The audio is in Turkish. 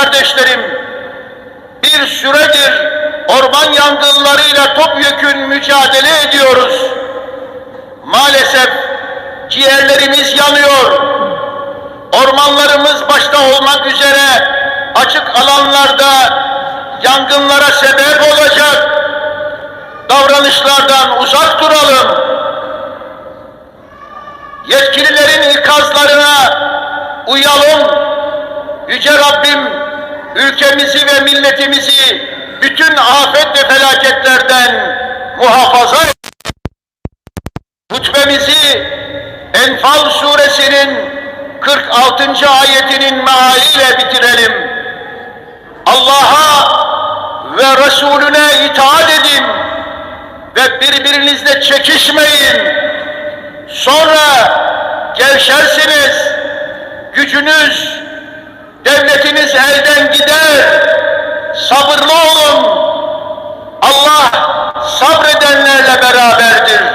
kardeşlerim, bir süredir orman yangınlarıyla topyekün mücadele ediyoruz. Maalesef ciğerlerimiz yanıyor. Ormanlarımız başta olmak üzere açık alanlarda yangınlara sebep olacak davranışlardan uzak duralım. Yetkililerin ikazlarına uyalım. Yüce Rabbim ülkemizi ve milletimizi bütün afet ve felaketlerden muhafaza. Hutbemizi Enfal suresinin 46. ayetinin mealiyle bitirelim. Allah'a ve Resulüne itaat edin ve birbirinizle çekişmeyin. Sonra gevşersiniz, gücünüz, hepiniz elden gider. Sabırlı olun. Allah sabredenlerle beraberdir.